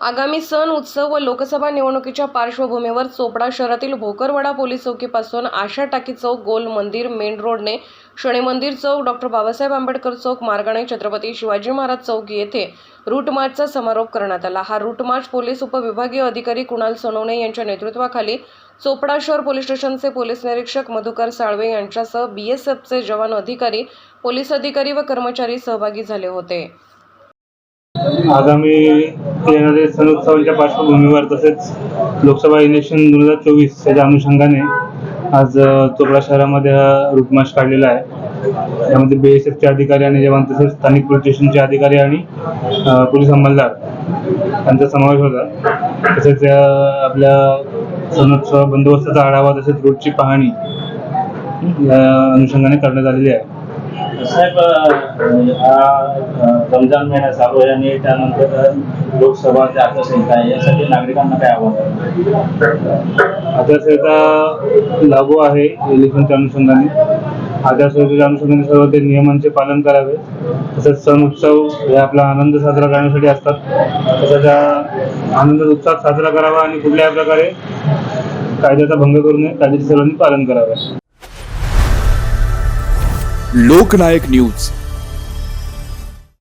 आगामी सण उत्सव व लोकसभा निवडणुकीच्या पार्श्वभूमीवर चोपडा शहरातील भोकरवाडा पोलीस चौकीपासून आशा टाकी चौक गोल मंदिर मेन रोडने शनी मंदिर चौक डॉक्टर बाबासाहेब आंबेडकर चौक मार्गाने छत्रपती शिवाजी महाराज चौक येथे रूट मार्चचा समारोप करण्यात आला. हा रूट मार्च पोलीस उपविभागीय अधिकारी कुणाल सोनवणे यांच्या नेतृत्वाखाली चोपडा शहर पोलीस स्टेशनचे पोलीस निरीक्षक मधुकर साळवे यांच्यासह बीएसएफचे जवान अधिकारी पोलीस अधिकारी व कर्मचारी सहभागी झाले होते. आगामी येणारे सण उत्सवांच्या पार्श्वभूमीवर तसेच लोकसभा इलेक्शन दोन हजार चोवीस याच्या अनुषंगाने आज चोपडा शहरामध्ये हा रूट काढलेला आहे. त्यामध्ये बी एस एफचे अधिकारी आणि जवान तसेच स्थानिक पोलीस स्टेशनचे अधिकारी आणि पोलीस अंमलदार यांचा समावेश होता. तसेच आपल्या सणोत्सव बंदोबस्ताचा आढावा तसेच रोडची पाहणी या अनुषंगाने करण्यात आलेली आहे. साहेब रमजान महिना चालू आहे आणि त्यानंतर लोकसभा आचारसंहिता आहे यासाठी नागरिकांना काय आव्हान आचारसंहिता लागू आहे इलेक्शनच्या अनुषंगाने. आचारसंहितेच्या अनुषंगाने सर्व ते नियमांचे पालन करावे. तसेच सण उत्सव हे आपला आनंद साजरा करण्यासाठी असतात. तसं त्या आनंद उत्साह साजरा करावा आणि कुठल्याही प्रकारे कायद्याचा भंग करू नये कायद्याचे सर्वांनी पालन करावे. लोकनायक न्यूज.